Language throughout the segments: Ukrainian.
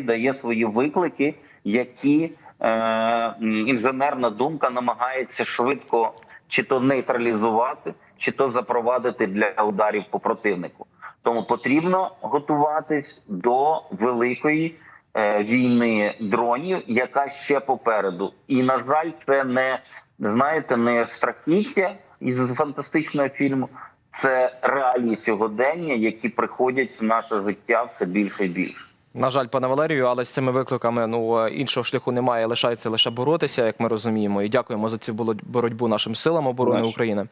дає свої виклики, які е, інженерна думка намагається швидко чи то нейтралізувати, чи то запровадити для ударів по противнику. Тому потрібно готуватись до великої е, війни дронів, яка ще попереду. І на жаль, це не знаєте, не страхіття із фантастичного фільму, це реалії сьогодення, які приходять в наше життя все більше і більше. На жаль, пане Валерію, але з цими викликами ну іншого шляху немає. Лишається лише боротися, як ми розуміємо. І дякуємо за цю боротьбу нашим силам оборони Наш. України.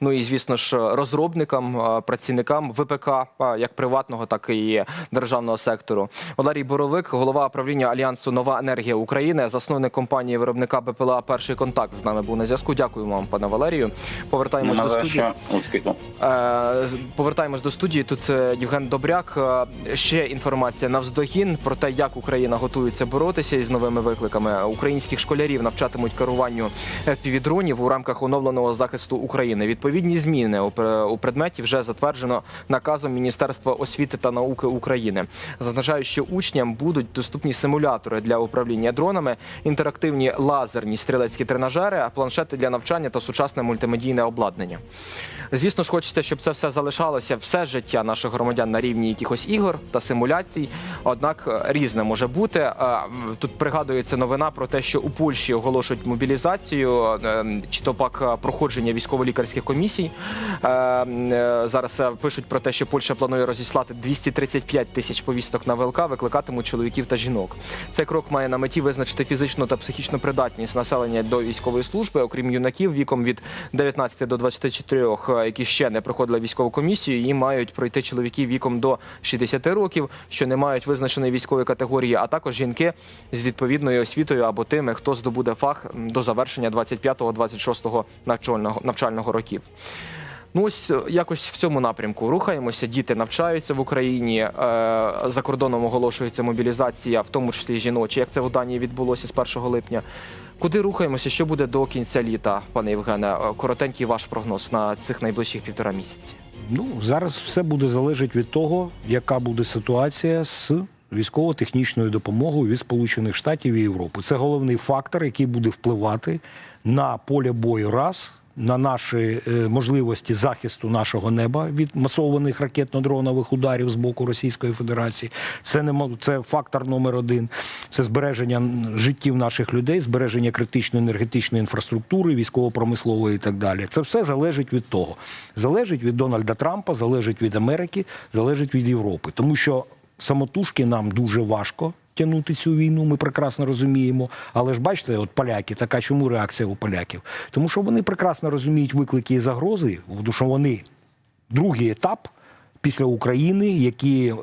Ну і звісно ж, розробникам, е, працівникам ВПК, е, як приватного, так і державного сектору. Валерій Боровик, голова правління альянсу Нова енергія України, засновник компанії виробника БПЛА Перший контакт з нами був на зв'язку. Дякуємо вам, пане Валерію. Повертаємось до студії. Е, Повертаємось до студії. Тут е, Євген Добряк. Е, Ще інформація навздогін про те, як Україна готується боротися із новими викликами. Українських школярів навчатимуть керуванню півдронів у рамках оновленого захисту України. Відповідні зміни у предметі вже затверджено наказом Міністерства освіти та науки України. Зазначаю, що учням будуть доступні симулятори для управління дронами, інтерактивні лазерні стрілецькі тренажери, планшети для навчання та сучасне мультимедійне обладнання. Звісно ж, хочеться, щоб це все залишалося все життя наших громадян на рівні якихось ігор та симуляцій. Однак е, різне може бути. Е, Тут пригадується новина про те, що у Польщі оголошують мобілізацію е, чи то пак проходження військово-лікарських комісій. Зараз пишуть про те, що Польща планує розіслати 235 тисяч повісток на ВЛК, викликатимуть чоловіків та жінок. Цей крок має на меті визначити фізичну та психічну придатність населення до військової служби, окрім юнаків віком від 19 до 24, е, які ще не проходили військову комісію, і мають пройти чоловіки віком до 60 років, що не мають визначеної військової категорії, а також жінки з відповідною освітою або тими, хто здобуде фах до завершення 25-26 навчального навчального років. Ну ось е, якось в цьому напрямку рухаємося. Діти навчаються в Україні. е, За кордоном оголошується мобілізація, в тому числі жіночі. Як це в Данії відбулося з 1 липня? Куди рухаємося? Що буде до кінця літа, пане Євгене? Е, Коротенький ваш прогноз на цих найближчих півтора місяці. Ну зараз все буде залежати від того, яка буде ситуація з військово-технічною допомогою від Сполучених Штатів і Європи. Це головний фактор, який буде впливати на поле бою раз. На наші е, можливості захисту нашого неба від масованих ракетно-дронових ударів з боку Російської Федерації, це не це фактор номер один. Це збереження життів наших людей, збереження критичної енергетичної інфраструктури, військово-промислової і так далі. Це все залежить від того. Залежить від Дональда Трампа, залежить від Америки, залежить від Європи. Тому що самотужки нам дуже важко. Тягнути цю війну, ми прекрасно розуміємо. Але ж бачите, от поляки, така чому реакція у поляків? Тому що вони прекрасно розуміють виклики і загрози, тому що вони другий етап після України, які е,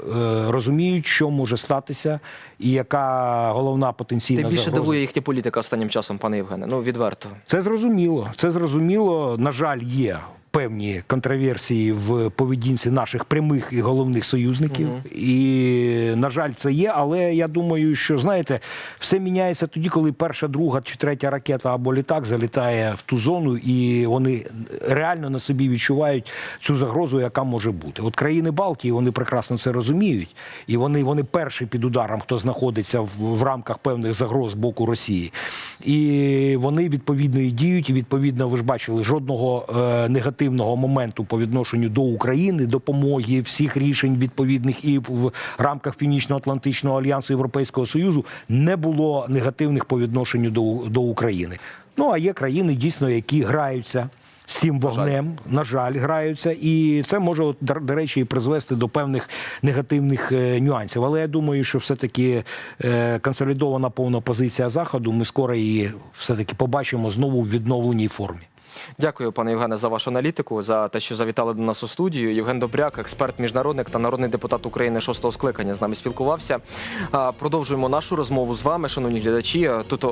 розуміють, що може статися, і яка головна потенційна Тим більше загроза. дивує їхня політика останнім часом, пане Євгене. Ну відверто. Це зрозуміло. Це зрозуміло. На жаль, є певні контроверсії в поведінці наших прямих і головних союзників. І, на жаль, це є. Але я думаю, що знаєте, все міняється тоді, коли перша, друга чи третя ракета або літак залітає в ту зону, і вони реально на собі відчувають цю загрозу, яка може бути. От країни Балтії вони прекрасно це розуміють, і вони, вони перші під ударом, хто знаходиться в, в рамках певних загроз з боку Росії. І вони відповідно і діють. І відповідно, ви ж бачили, жодного е, негативного моменту по відношенню до України, допомоги, всіх рішень відповідних і в рамках Північно-Атлантичного альянсу Європейського Союзу не було негативних по відношенню до, до України. Ну а є країни дійсно, які граються. З цим вогнем, на жаль, граються, і це може, до речі, і призвести до певних негативних е, нюансів. Але я думаю, що все-таки е, консолідована повна позиція заходу. Ми скоро її все-таки побачимо знову в відновленій формі. Дякую, пане Євгене, за вашу аналітику, за те, що завітали до нас у студію. Євген Добряк, експерт, міжнародник та народний депутат України шостого скликання, з нами спілкувався. Продовжуємо нашу розмову з вами, шановні глядачі. Тут е,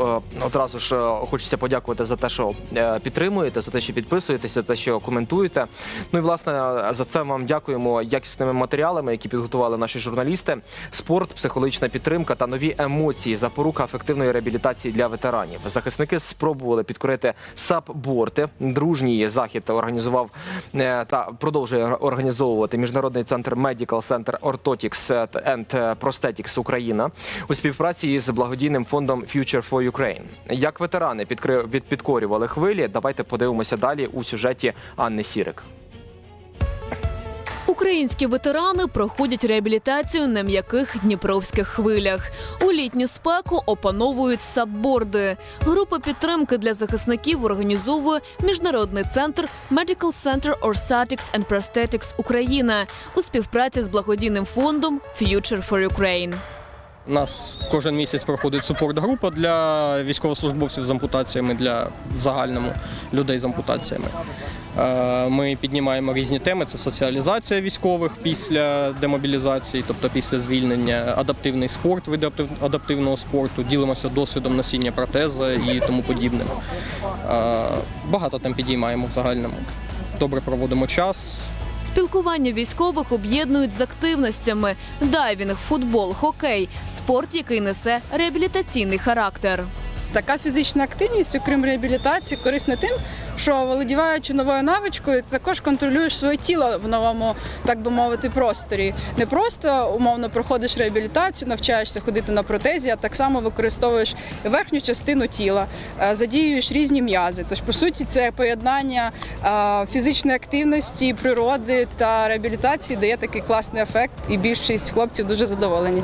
одразу ж е, хочеться подякувати за те, що е, підтримуєте, за те, що підписуєтеся, за те, що коментуєте. Ну і власне за це вам дякуємо якісними матеріалами, які підготували наші журналісти. Спорт, психологічна підтримка та нові емоції, запорука ефективної реабілітації для ветеранів. Захисники спробували підкорити САП борти Дружній захід організував е, та продовжує організовувати міжнародний центр Medical Center Orthotics and Prosthetics Україна у співпраці з благодійним фондом Future for Ukraine. Як ветерани підкрив підкорювали хвилі, давайте подивимося далі у сюжеті Анни Сірик. Українські ветерани проходять реабілітацію на м'яких дніпровських хвилях. У літню спеку опановують сабборди. Група підтримки для захисників організовує міжнародний центр Medical Center Orthotics and Prosthetics Україна у співпраці з благодійним фондом Future for Ukraine. У нас кожен місяць проходить супорт-група для військовослужбовців з ампутаціями, для загальному людей з ампутаціями. Е, Ми піднімаємо різні теми: це соціалізація військових після демобілізації, тобто після звільнення, адаптивний спорт, види адаптивного спорту, ділимося досвідом носіння протеза і тому подібним. Е, Багато тем підіймаємо в загальному. Добре проводимо час, Спілкування військових об'єднують з активностями: дайвінг, футбол, хокей, спорт, який несе реабілітаційний характер. Така фізична активність, окрім реабілітації, корисна тим, що володіваючи новою навичкою, ти також контролюєш своє тіло в новому, так би мовити, просторі. Не просто умовно проходиш реабілітацію, навчаєшся ходити на протезі, а так само використовуєш верхню частину тіла, е, задіюєш різні м'язи. Тож, по суті, це поєднання е, фізичної активності, природи та реабілітації дає такий класний ефект, і більшість хлопців дуже задоволені.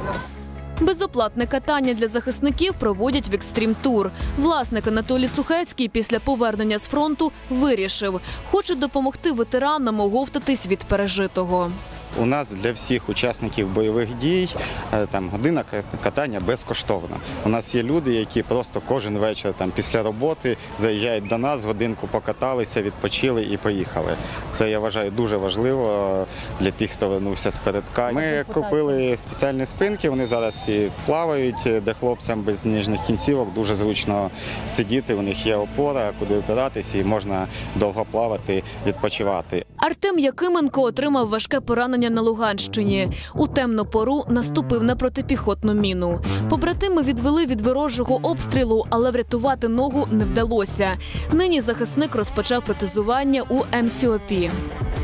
Безоплатне катання для захисників проводять в екстрім тур. Власник Анатолій Сухецький після повернення з фронту вирішив, хоче допомогти ветеранам оговтатись від пережитого. У нас для всіх учасників бойових дій е, там година катання безкоштовна. У нас є люди, які просто кожен вечір там після роботи заїжджають до нас, годинку покаталися, відпочили і поїхали. Це я вважаю дуже важливо е, для тих, хто вернувся з передка. Ми купили спеціальні спинки. Вони зараз всі плавають, е, де хлопцям без ніжних кінцівок дуже зручно сидіти. У них є опора, куди опиратися, і можна довго плавати, відпочивати. Артем Якименко отримав важке поранення на Луганщині. У темну пору наступив на протипіхотну міну. Побратими відвели від ворожого обстрілу, але врятувати ногу не вдалося. Нині захисник розпочав протезування у МСОП.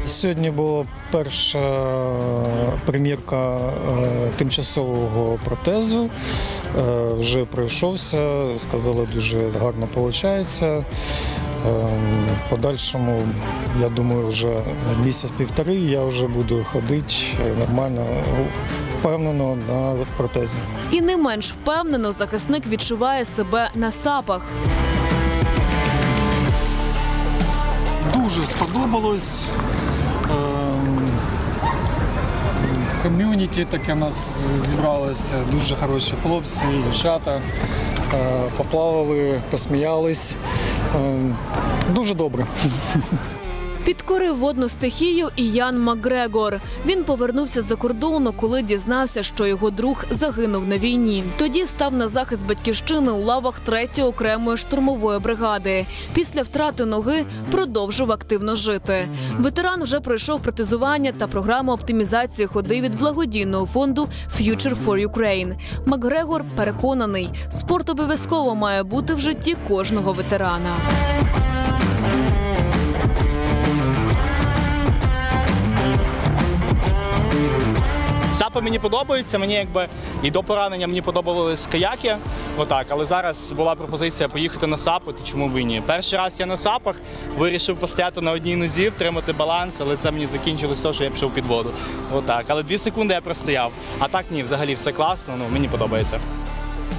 Сьогодні була перша примірка е, тимчасового протезу. Е, Вже пройшовся, сказали, дуже гарно виходить. В подальшому, я думаю, вже місяць-півтори я вже буду ходити нормально, впевнено на протезі. І не менш впевнено захисник відчуває себе на сапах. Дуже сподобалось. Ем, Ком'юніті таке у нас зібралося. Дуже хороші хлопці, дівчата. Е, Поплавали, посміялись. Ем, Дуже добре. Підкорив водну стихію і Ян Макгрегор. Він повернувся з-за кордону, коли дізнався, що його друг загинув на війні. Тоді став на захист батьківщини у лавах 3-ї окремої штурмової бригади. Після втрати ноги продовжив активно жити. Ветеран вже пройшов протезування та програму оптимізації ходи від благодійного фонду Future for Ukraine. Макгрегор переконаний, спорт обов'язково має бути в житті кожного ветерана. Сапи мені подобаються. Мені якби і до поранення мені подобались каяки. Отак, але зараз була пропозиція поїхати на сапи, то чому б і ні? Перший раз я на сапах вирішив постояти на одній нозі, втримати баланс, але це мені закінчилось то, що я пішов під воду. Отак. Але дві секунди я простояв. А так ні, взагалі все класно. Ну мені подобається.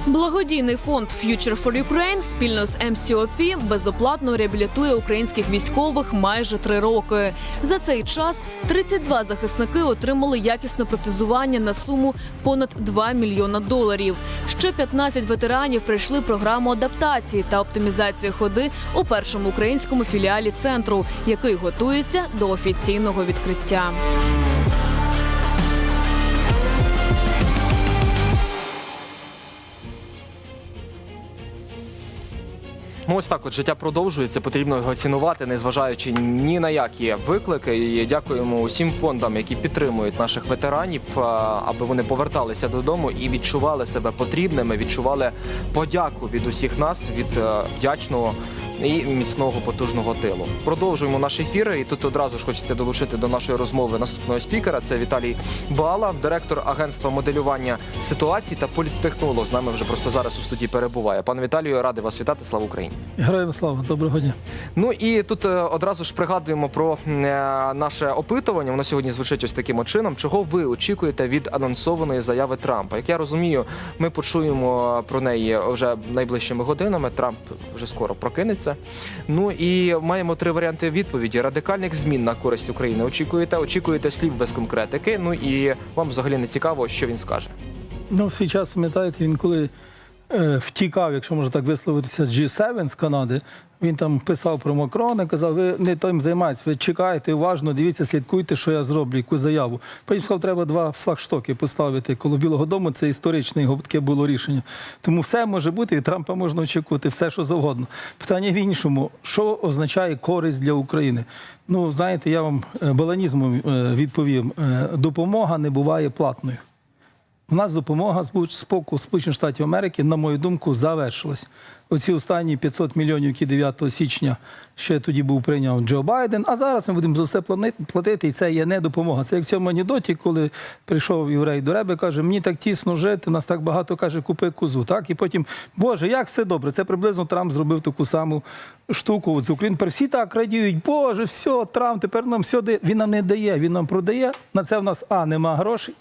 Благодійний фонд Future for Ukraine спільно з МСОП безоплатно реабілітує українських військових майже три роки. За цей час 32 захисники отримали якісне протезування на суму понад 2 мільйона доларів. Ще 15 ветеранів пройшли програму адаптації та оптимізації ходи у першому українському філіалі центру, який готується до офіційного відкриття. Ну, ось так от життя продовжується, потрібно його цінувати, незважаючи ні на які виклики. І дякуємо усім фондам, які підтримують наших ветеранів, аби вони поверталися додому і відчували себе потрібними, відчували подяку від усіх нас, від е, вдячного і міцного потужного тилу. Продовжуємо наш ефір. І тут одразу ж хочеться долучити до нашої розмови наступного спікера. Це Віталій Бала, директор агентства моделювання ситуацій та політтехнолог. З нами вже просто зараз у студії перебуває. Пане Віталію, радий вас вітати. Слава Україні! Героям слава, доброго дня. Ну і тут е, одразу ж пригадуємо про е, наше опитування. Воно сьогодні звучить ось таким чином. Чого ви очікуєте від анонсованої заяви Трампа? Як я розумію, ми почуємо про неї вже найближчими годинами. Трамп вже скоро прокинеться. Ну і маємо три варіанти відповіді: радикальних змін на користь України. Очікуєте, очікуєте слів без конкретики. Ну і вам взагалі не цікаво, що він скаже. Ну, в свій час, пам'ятаєте, він коли е, втікав, якщо можна так висловитися, з G7 з Канади, він там писав про Макрона, казав, ви не тим займаєтесь, ви чекаєте уважно, дивіться, слідкуйте, що я зроблю, яку заяву. Потім сказав, треба два флагштоки поставити коло Білого Дому. Це історичне його таке було рішення. Тому все може бути, від Трампа можна очікувати, все, що завгодно. Питання в іншому: що означає користь для України? Ну, знаєте, я вам е, баланізмом е, відповім: Е, допомога не буває платною. У нас допомога з боку Сполучених Штатів Америки, на мою думку, завершилась. Оці останні 500 мільйонів, які 9 січня ще тоді був прийняв Джо Байден. А зараз ми будемо за все платити, і це є не допомога. Це як в цьому анекдоті, коли прийшов єврей до Реби, каже: мені так тісно жити, нас так багато каже, купи козу. Так і потім, Боже, як все добре. Це приблизно Трамп зробив таку саму штуку. З Україн всі так радіють. Боже, все, Трамп тепер нам все дає. Він нам не дає. Він нам продає. На це в нас а нема грошей.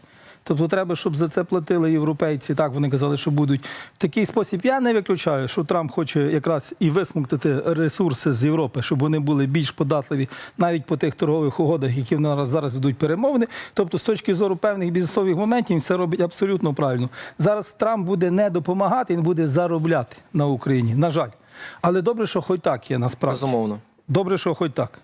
Тобто треба, щоб за це платили європейці. Так вони казали, що будуть в такий спосіб. Я не виключаю, що Трамп хоче якраз і висмоктати ресурси з Європи, щоб вони були більш податливі навіть по тих торгових угодах, які в нас зараз ведуть перемовини. Тобто, з точки зору певних бізнесових моментів, він це робить абсолютно правильно. Зараз Трамп буде не допомагати, він буде заробляти на Україні. На жаль, але добре, що хоч так є насправді. Безумовно. Добре, що хоч так.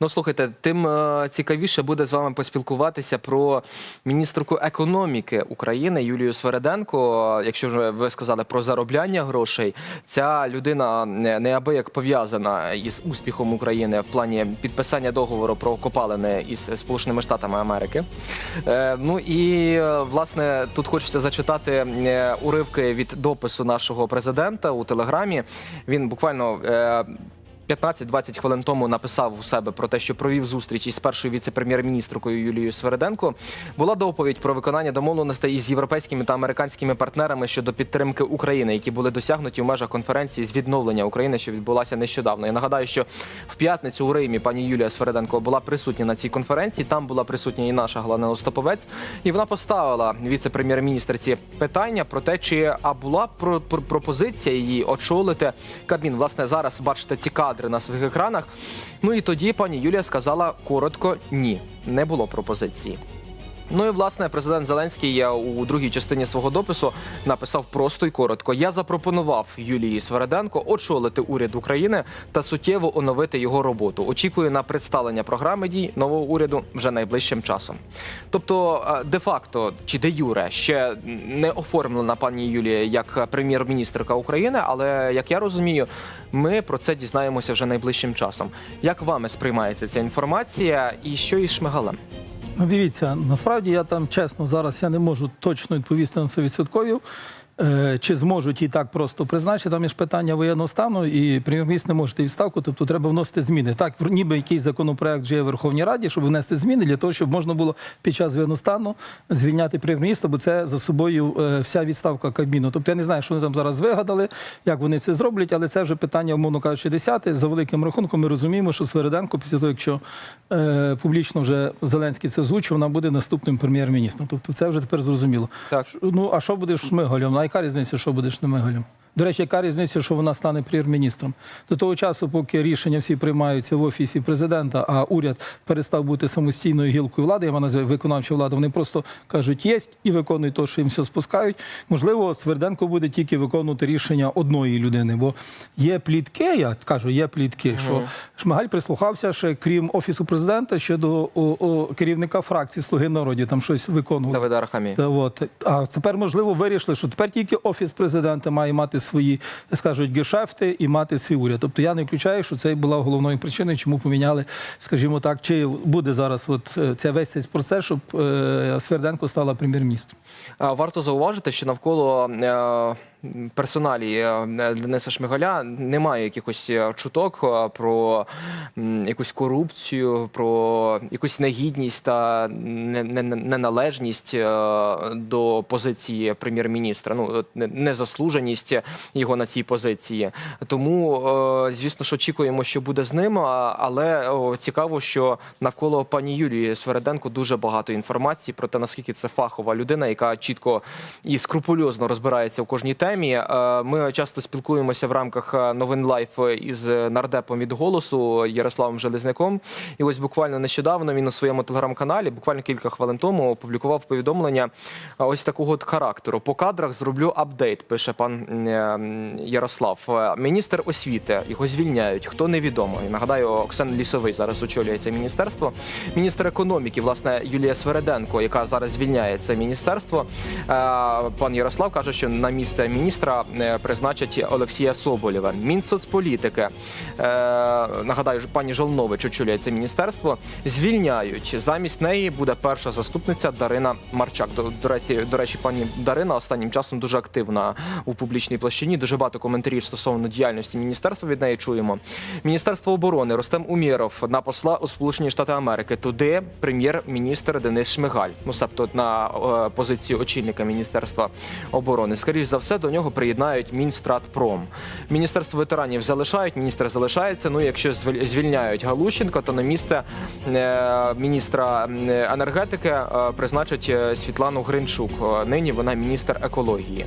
Ну слухайте, тим е, цікавіше буде з вами поспілкуватися про міністерку економіки України Юлію Свереденко. Якщо ж ви сказали про заробляння грошей, ця людина неабияк пов'язана із успіхом України в плані підписання договору про копалини із Сполученими Штатами Америки. Е, ну і е, власне тут хочеться зачитати уривки від допису нашого президента у телеграмі. Він буквально. 15-20 хвилин тому написав у себе про те, що провів зустріч із першою віце-прем'єр-міністркою Юлією Свереденко. Була доповідь про виконання домовленостей із європейськими та американськими партнерами щодо підтримки України, які були досягнуті в межах конференції з відновлення України, що відбулася нещодавно. Я нагадаю, що в п'ятницю у Римі пані Юлія Свереденко була присутня на цій конференції. Там була присутня і наша Галина Остаповець, і вона поставила віце-прем'єр-міністерці питання про те, чи а була про, про- пропозиція її очолити Кабмін. Власне, зараз бачите ці кадри на своїх екранах. Ну і тоді пані Юлія сказала коротко: ні, не було пропозиції. Ну і власне президент Зеленський е, у другій частині свого допису написав просто і коротко: я запропонував Юлії Свереденко очолити уряд України та суттєво оновити його роботу. Очікую на представлення програми дій нового уряду вже найближчим часом. Тобто, е, де-факто чи де юре ще не оформлена пані Юлія як прем'єр-міністрка України, але як я розумію, ми про це дізнаємося вже найближчим часом. Як вами сприймається ця інформація, і що із Шмигалем? Ну, дивіться, насправді я там чесно зараз я не можу точно відповісти на 100%. Е, Чи зможуть і так просто призначити? Там є ж питання воєнного стану, і прем'єр-міністр не може йти відставку, тобто треба вносити зміни. Так, ніби якийсь законопроект вже є в Верховній Раді, щоб внести зміни для того, щоб можна було під час воєнного стану звільняти прем'єр-міністра, бо це за собою е, вся відставка Кабміну. Тобто я не знаю, що вони там зараз вигадали, як вони це зроблять, але це вже питання, умовно кажучи, десяте. За великим рахунком ми розуміємо, що Свериденко, після того, якщо е, публічно вже Зеленський це озвучив, вона буде наступним прем'єр-міністром. Тобто це вже тепер зрозуміло. Так. Ну а що будеш Шмигалем? Яка різниця, що будеш Шмигалем? До речі, яка різниця, що вона стане прем'єр-міністром? До того часу, поки рішення всі приймаються в офісі президента, а уряд перестав бути самостійною гілкою влади, я вона називаю виконавча влада. Вони просто кажуть єсть і виконують те, що їм все спускають. Можливо, Сверденко буде тільки виконувати рішення одної людини, бо є плітки, я кажу, є плітки, що Шмигаль прислухався ще крім офісу президента ще до о, о, керівника фракції Слуги народів. Там щось виконував. Давида Арахамії. Та от. А тепер, можливо, вирішили, що тепер тільки офіс президента має мати свої, скажуть, гешефти і мати свій уряд. Тобто я не включаю, що це була головною причиною, чому поміняли, скажімо так, чи буде зараз от це весь цей процес, щоб е, Сверденко стала прем'єр-міністром. Варто зауважити, що навколо е, персоналі е, Дениса Шмигаля немає якихось е, чуток е, про якусь корупцію, про якусь негідність та не- не- не- неналежність до позиції прем'єр-міністра. Ну не- незаслуженість його на цій позиції. Тому, звісно, що очікуємо, що буде з ним. Але цікаво, що навколо пані Юлії Свереденко дуже багато інформації про те, наскільки це фахова людина, яка чітко і скрупульозно розбирається в кожній темі. Е, Ми часто спілкуємося в рамках е, новин лайф із нардепом від голосу Ярославом Железняком. І ось буквально нещодавно він у своєму телеграм-каналі, буквально кілька хвилин тому, опублікував повідомлення е, ось такого от характеру. По кадрах зроблю апдейт, пише пан е, Ярослав. Е, Міністр освіти його звільняють. Хто невідомо. І нагадаю, Оксан Лісовий зараз очолює це міністерство. Міністр економіки, власне, Юлія Свереденко, яка зараз звільняє це міністерство. Е, Пан Ярослав каже, що на місце міністра е, призначать Олексія Соболєва. Мінсоцполітики е, нагадаю, пані Жолнович очолює це міністерство. Звільняють замість неї буде перша заступниця Дарина Марчак. До, до речі, до речі, пані Дарина останнім часом дуже активна у публічній площині. Дуже багато коментарів стосовно діяльності міністерства від неї чуємо. Міністерство оборони Ростем Умєров на посла у Сполучені Штати Америки. Туди прем'єр-міністр Денис Шмигаль. Ну себто на е, позицію очільника міністерства оборони. Скоріше за все, до нього приєднають Мінстратпром. Міністерство ветеранів залишають, міністр залишається. Ну, якщо звіль- звільняють Галущенко, то на місце е, міністра енергетики е, призначать е, Світлану Гринчук. Е, Нині вона міністр екології.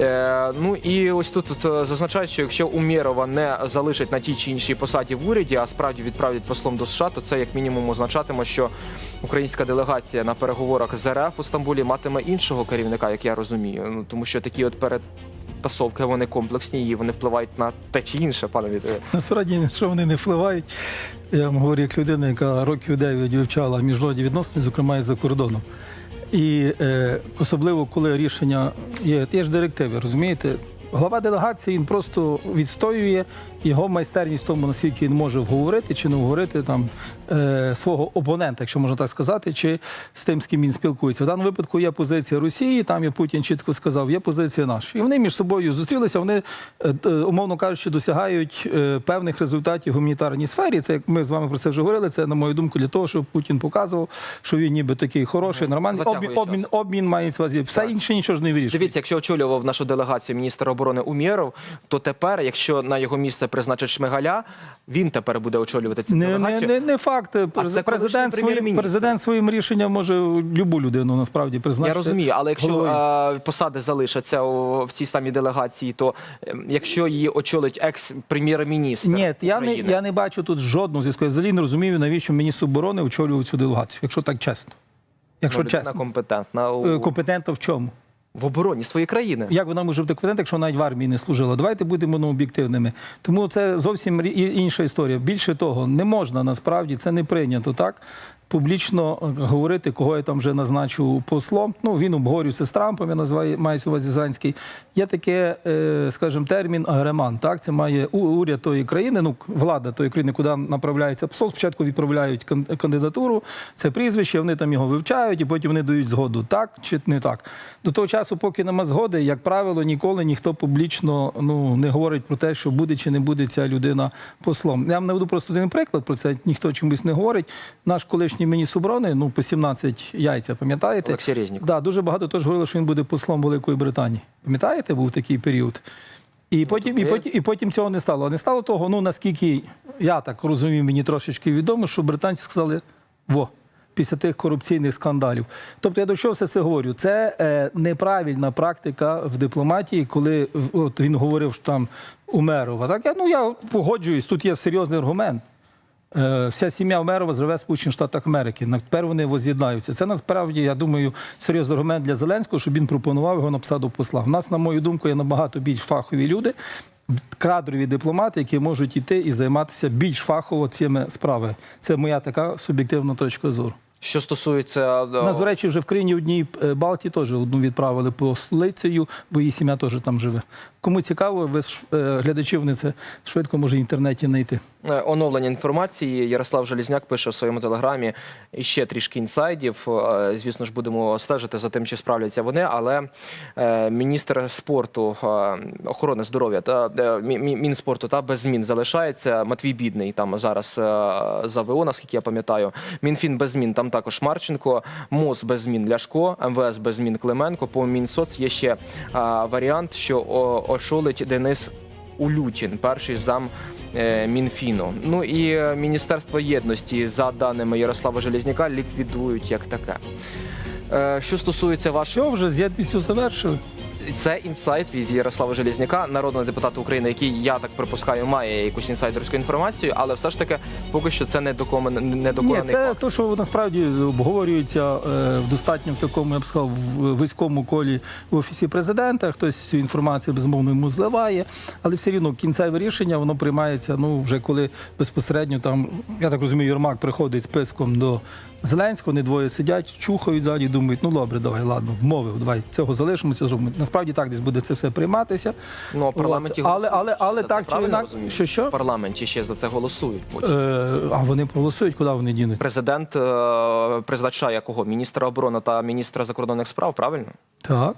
Е, Ну і ось тут, е, зазначають, що якщо Умєрова не залишить на тій чи іншій посаді в уряді, а справді відправлять послом до США, то це як мінімум означатиме, що українська делегація на переговорах з РФ у Стамбулі матиме іншого керівника, як я розумію. Ну тому що такі от перетасовки вони комплексні і вони впливають на те чи інше, пане Віталію. Насправді, що вони не впливають. Я вам говорю, як людина, яка років 9 вивчала міжнародні відносини, зокрема і за кордоном. І е, особливо, коли рішення є, є ж директиви, розумієте? Глава делегації він просто відстоює його майстерність в тому, наскільки він може вговорити чи не вговорити там е, свого опонента, якщо можна так сказати, чи з тим, з ким він спілкується. В даному випадку є позиція Росії, там є Путін чітко сказав, є позиція наша. І вони між собою зустрілися. Вони, е, е, умовно кажучи, досягають е, певних результатів в гуманітарній сфері. Це як ми з вами про це вже говорили. Це на мою думку для того, щоб Путін показував, що він ніби такий хороший, нормальний. Обмін, обмін, обмін має увазі. Все інше нічого ж не вирішує. Дивіться, якщо очолював нашу делегацію міністр оборони Умєров, то тепер, якщо на його місце призначать Шмигаля, він тепер буде очолювати цю Не, не, делегацію. не, не факт. це Президент, своїм, президент своїм рішенням може любу людину насправді призначити. Я розумію, але якщо е, посади залишаться в цій самій делегації, то е, якщо її очолить екс-прем'єр-міністр Ні, я не, я не бачу тут жодного зв'язку. Я взагалі не розумію, навіщо міністр оборони очолював цю делегацію, якщо так чесно. Якщо ну, чесно. компетентна у- Е, Компетентна в чому? В обороні своєї країни. Як вона може бути компетентна, якщо навіть в армії не служила? Давайте будемо ну, об'єктивними. Тому це зовсім інша історія. Більше того, не можна насправді це не прийнято так. Публічно е, говорити, кого я там вже назначу послом. Ну він обговорюється з Трампом, я називаю мається увазі Зеленський. Є таке, е, скажімо, термін агреман. Так, це має уряд тої країни, ну влада тої країни, куди направляється посол. Спочатку відправляють кандидатуру, це прізвище, вони там його вивчають, і потім вони дають згоду, так чи не так. До того часу, поки нема згоди, як правило, ніколи ніхто публічно ну не говорить про те, що буде чи не буде ця людина послом. Я вам наведу просто один приклад. Про це ніхто чомусь не говорить. Наш колишній міністр оборони, ну по 17 яйця, пам'ятаєте? Олексій Резніков. Да, дуже багато теж говорили, що він буде послом Великої Британії. Пам'ятаєте, був такий період. І потім, і, потім, і потім цього не стало. А не стало того, ну наскільки я так розумію, мені трошечки відомо, що британці сказали во. Після тих корупційних скандалів. Тобто я до чого все це говорю? Це е, неправильна практика в дипломатії, коли от він говорив що там Умерова. Так я ну я погоджуюсь, тут є серйозний аргумент. Е, Вся сім'я Умерова живе в Сполучених Штатах Америки. Тепер вони воз'єднаються. Це насправді, я думаю, серйозний аргумент для Зеленського, щоб він пропонував його на посаду посла. В нас, на мою думку, є набагато більш фахові люди, кадрові дипломати, які можуть іти і займатися більш фахово цими справами. Це моя така суб'єктивна точка зору. Що стосується е, У нас, до речі, вже в країні одній е, Балтії теж одну відправили послицею, бо її сім'я теж там живе. Кому цікаво, ви е, глядачі, вони це швидко може в інтернеті знайти. Е, Оновлення інформації Ярослав Желізняк пише в своєму телеграмі ще трішки інсайдів. Е, Звісно ж, будемо стежити за тим, чи справляться вони. Але міністр спорту, охорони здоров'я та мі- мі- мінспорту та без змін залишається. Матвій Бідний там зараз за ВО, наскільки я пам'ятаю. Мінфін без змін там також Марченко, МОЗ без змін Ляшко, МВС без змін Клименко. По Мінсоц є ще варіант, що очолить Денис Улютін, перший зам е, Мінфіну. Ну і е, Міністерство єдності, за даними Ярослава Железняка, ліквідують як таке. Е, Що стосується вашого, вже з єдністю завершили? Це інсайт від Ярослава Железняка, народного депутата України, який я так припускаю, має якусь інсайдерську інформацію, але все ж таки поки що це не докомен- Ні, це те, що насправді обговорюється е, в достатньо в такому, я б сказав, в вузькому колі в офісі президента. Хтось цю інформацію безумовно йому зливає, але все рівно кінцеве рішення воно приймається. Ну вже коли безпосередньо там, я так розумію, Єрмак приходить списком до Зеленського, вони двоє сидять, чухають ззаді, думають, ну добре, давай, ладно, вмовив, давай цього залишимося. зробимо. Насправді так десь буде це все прийматися. Ну, а парламенті От, але- але- але це, так чи так що- що? В парламенті ще за це голосують. потім. Е, а вони проголосують, куди вони дінуть? Президент е, призначає кого? Міністра оборони та міністра закордонних справ, правильно? Так.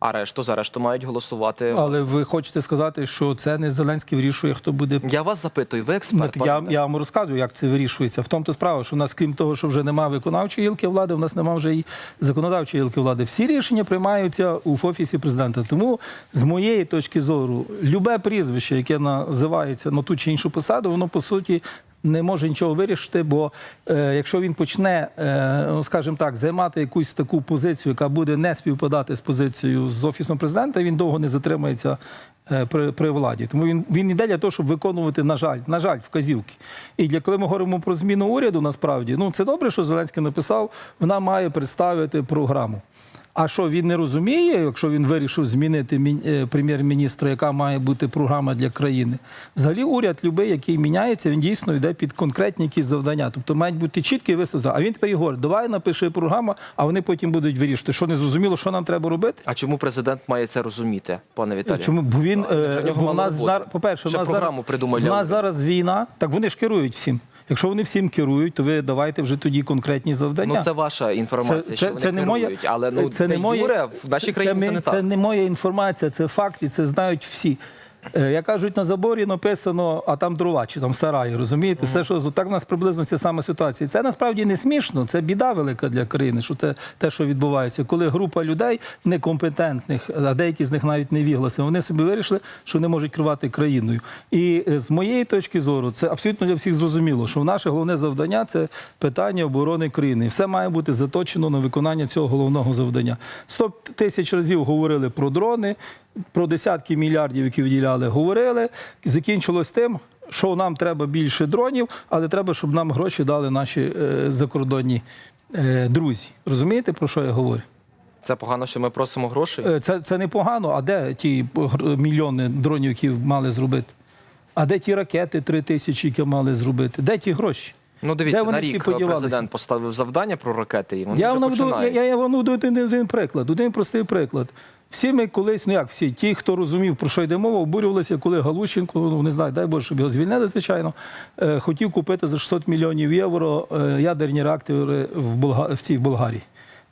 А решту за решту мають голосувати. Але ви хочете сказати, що це не Зеленський вирішує, хто буде. Я вас запитую, ви експерт? так я, я вам розказую, як це вирішується. В тому то справа, що в нас, крім того, що вже немає виконавчої гілки влади, в нас немає вже і законодавчої гілки влади. Всі рішення приймаються у офісі президента. Тому, з моєї точки зору, любе прізвище, яке називається на ту чи іншу посаду, воно по суті. Не може нічого вирішити, бо е, якщо він почне, е, ну скажімо так, займати якусь таку позицію, яка буде не співпадати з позицією з офісом президента, він довго не затримається е, при, при владі. Тому він, він йде для того, щоб виконувати, на жаль, на жаль, вказівки. І для коли ми говоримо про зміну уряду, насправді, ну це добре, що Зеленський написав, вона має представити програму. А що він не розуміє, якщо він вирішив змінити е, прем'єр-міністра, яка має бути програма для країни? Взагалі, уряд любий, який міняється, він дійсно йде під конкретні якісь завдання. Тобто мають бути чіткі висновки. А він тепер і говорить, давай напиши програму, а вони потім будуть вирішити, що не зрозуміло, що нам треба робити. А чому президент має це розуміти, пане Віталію? Чому? Бо він в е, бо у нас зараз, по-перше, у Ще нас зараз, у нас зараз війна. Так вони ж керують всім. Якщо вони всім керують, то ви давайте вже тоді конкретні завдання. Ну це ваша інформація, що вони не моя- але ну це не моє в нашій країні це, це, це так. не моя інформація, це факт, і це знають всі. Е, Як кажуть, на заборі написано, а там дрова, чи там сараї, розумієте? Все, що так у нас приблизно ця сама ситуація. Це насправді не смішно, це біда велика для країни, що це те, що відбувається. Коли група людей некомпетентних, а деякі з них навіть не вігласи, вони собі вирішили, що не можуть керувати країною. І е, з моєї точки зору, це абсолютно для всіх зрозуміло, що наше головне завдання це питання оборони країни. І все має бути заточено на виконання цього головного завдання. 100 тисяч разів говорили про дрони, про десятки мільярдів, які виділяли, говорили. Закінчилось тим, що нам треба більше дронів, але треба, щоб нам гроші дали наші е, закордонні е, друзі. Розумієте, про що я говорю? Це погано, що ми просимо грошей. Е, Це, це непогано. А де ті гр- мільйони дронів, які мали зробити? А де ті ракети три тисячі, які мали зробити? Де ті гроші? Ну дивіться, де вони на всі рік подівалися? президент поставив завдання про ракети, і вони Я вже вам наведу, я, починають. я, я вам наведу один, один приклад, один простий приклад. Всі ми колись, ну як всі, ті, хто розумів, про що йде мова, обурювалися, коли Галущенко, ну не знаю, дай Боже, щоб його звільнили, звичайно, е, хотів купити за 600 мільйонів євро е, ядерні реактори в, Болга... в цій Болгарії.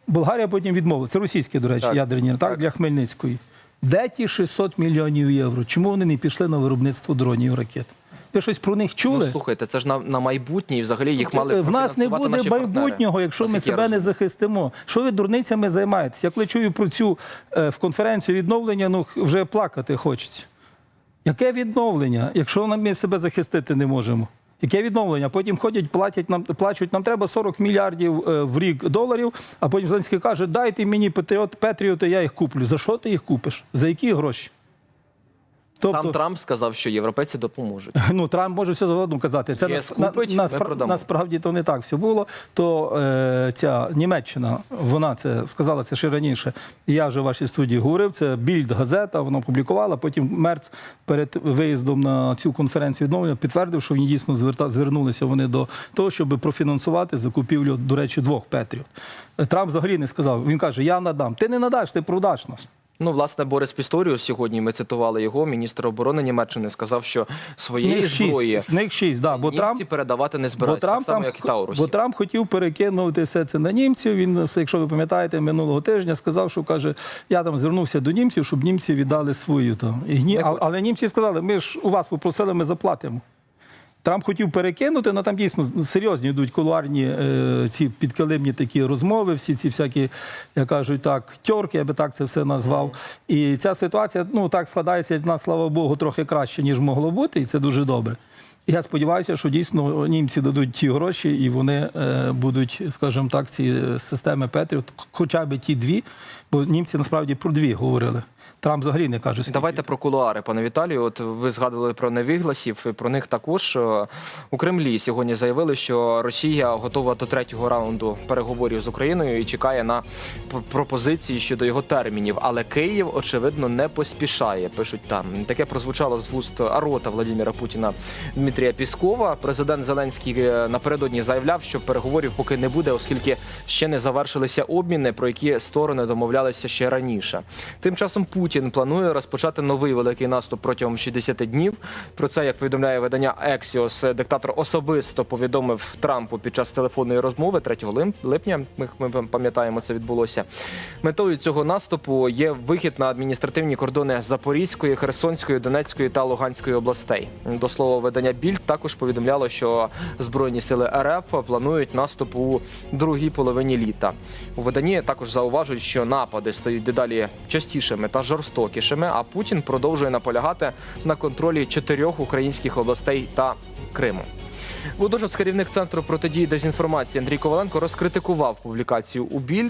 Болгарія потім відмовила. Це російські, до речі, Так, ядерні, так, так. для Хмельницької. Де ті 600 мільйонів євро? Чому вони не пішли на виробництво дронів і ракет? Ви щось про них Ну чули? слухайте, це ж на, на майбутнє, і взагалі їх мали в нас не буде майбутнього, якщо ми наскільки я себе не захистимо. Що ви дурницями займаєтесь? Я коли чую про цю е, в конференцію відновлення, ну вже плакати хочеться. Яке відновлення, якщо ми себе захистити не можемо? Яке відновлення? Потім ходять, платять нам, плачуть, нам треба 40 мільярдів е, в рік доларів, а потім Зеленський каже, дайте мені патріот, патріоти, я їх куплю. За що ти їх купиш? За які гроші? Сам Трамп сказав, що європейці допоможуть. Ну, Трамп може все завгодно казати. Це ЄС на- купить, на- ми насправді то не так все було. То е, ця Німеччина, вона це сказала це ще раніше. Я вже в вашій студії говорив. Це більд газета, вона опублікувала. Потім Мерц перед виїздом на цю конференцію відновлення підтвердив, що вони дійсно зверта, звернулися вони до того, щоб профінансувати закупівлю, до речі, двох Петрів. Трамп взагалі не сказав. Він каже: Я надам. Ти не надаш, ти продаш нас. Ну, власне, Борис Пісторіус сьогодні ми цитували його. Міністр оборони Німеччини сказав, що своєї них зброї шість, них шість, да, бо Трамп передавати не Бо збираються, так само, там, як і Таурусі. бо Трамп хотів перекинути все це на німців. Він, якщо ви пам'ятаєте, минулого тижня сказав, що каже, я там звернувся до німців, щоб німці віддали свою там. І гні... Але німці сказали, ми ж у вас попросили, ми заплатимо. Трамп хотів перекинути, але там дійсно серйозні йдуть кулуарні е, ці підкилимні такі розмови, всі ці всякі, як кажуть так, тьорки, я би так це все назвав. І ця ситуація, ну так складається нас, слава Богу, трохи краще, ніж могло бути, і це дуже добре. Я сподіваюся, що дійсно німці дадуть ті гроші, і вони е, будуть, скажімо так, ці системи Петрів, хоча б ті дві, бо німці насправді про дві говорили. Трамп взагалі не каже скільки. Давайте про кулуари, пане Віталію. От ви згадували про невігласів. Про них також е, у Кремлі сьогодні заявили, що Росія готова до третього раунду переговорів з Україною і чекає на пропозиції щодо його термінів. Але Київ очевидно не поспішає. Пишуть там таке прозвучало з вуст арота Владимира Путіна Дмитрія Піскова. Президент Зеленський е, напередодні заявляв, що переговорів поки не буде, оскільки ще не завершилися обміни, про які сторони домовлялися ще раніше. Тим часом Путін планує розпочати новий великий наступ протягом 60 днів. Про це, як повідомляє видання Axios, диктатор особисто повідомив Трампу під час телефонної розмови 3 лип- липня. Ми, ми пам'ятаємо, це відбулося. Метою цього наступу є вихід на адміністративні кордони Запорізької, Херсонської, Донецької та Луганської областей. До слова, видання Більд також повідомляло, що збройні сили РФ планують наступ у другій половині літа. У виданні також зауважують, що напади стають дедалі частішими та жорстокішими. А Путін продовжує наполягати на контролі чотирьох українських областей та Криму. Водночас керівник центру протидії дезінформації Андрій Коваленко розкритикував публікацію у Більд